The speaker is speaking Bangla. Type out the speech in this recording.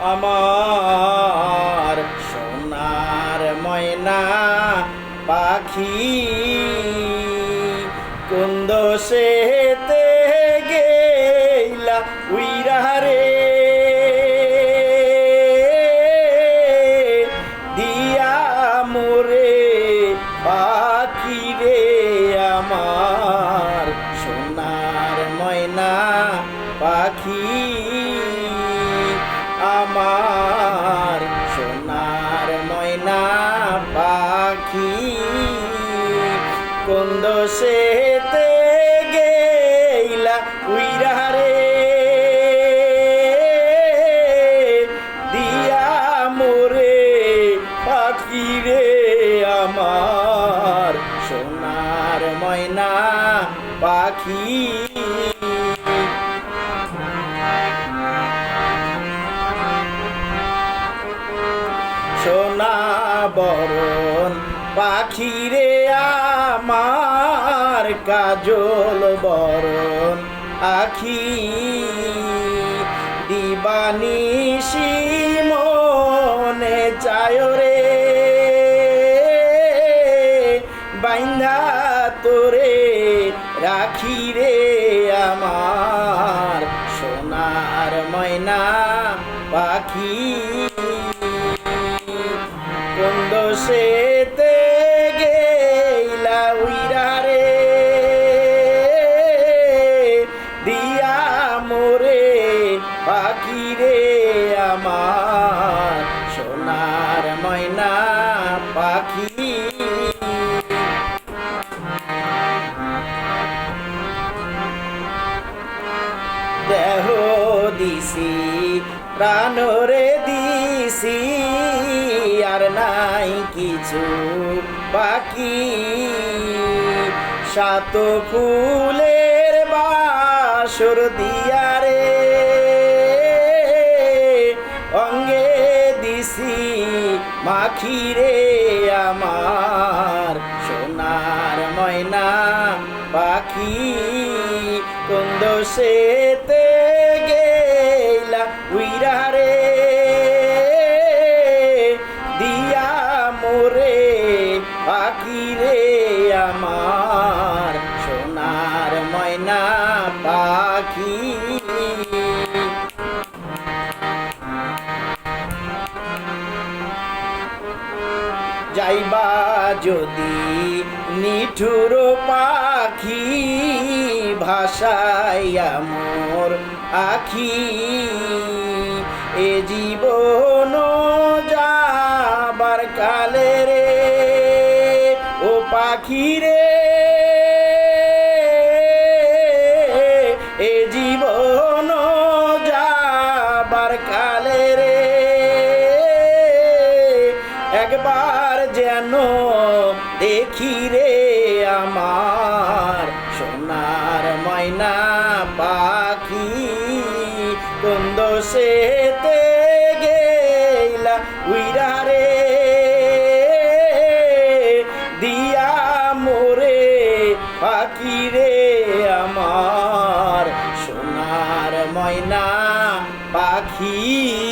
আমার সোনার ময়না পাখি, কুন্দ সেতে গেলা উইরা রে। দিয়া মোরে পাখি রে আমার সোনার ময়না পাখি। আমার সোনার ময়না পাখি কুন্দ সেতে রে? দিয়া আমার সোনার ময়না পাখি। বরণ পাখি রে আমার কাজল বরণ। আখি দিবানিশি মনে চায় রে বাইন্দা তোরে রাখি রে আমার। সোনার ময়না পাখি সেতে গেলা উইরা রে। দিয়া মোরে পাখি রে আমার, সোনার ময়না পাখি। দেহ দিছি, প্রাণরে দিছি। আর নাই কিছু বাকি। সাত ফুলের বাসর দিয়ারে অঙ্গে দিছি মাখি রে আমার। সোনার ময়না পাখি, কুন্দ সেতে পাখি রে আমার সোনার ময়না পাখি। যাইবা যদি নিঠুর পাখি ভাষাইয়া মোর আখি। এ জীবন যাবার কালে রে ও পাখি রে এ জীবন যাবার কালে রে। একবার যেন দেখি রে আমার সোনার ময়না পাখি। কুন্দ সেতে গেলা উইরা রে। আমার সোনার ময়না পাখি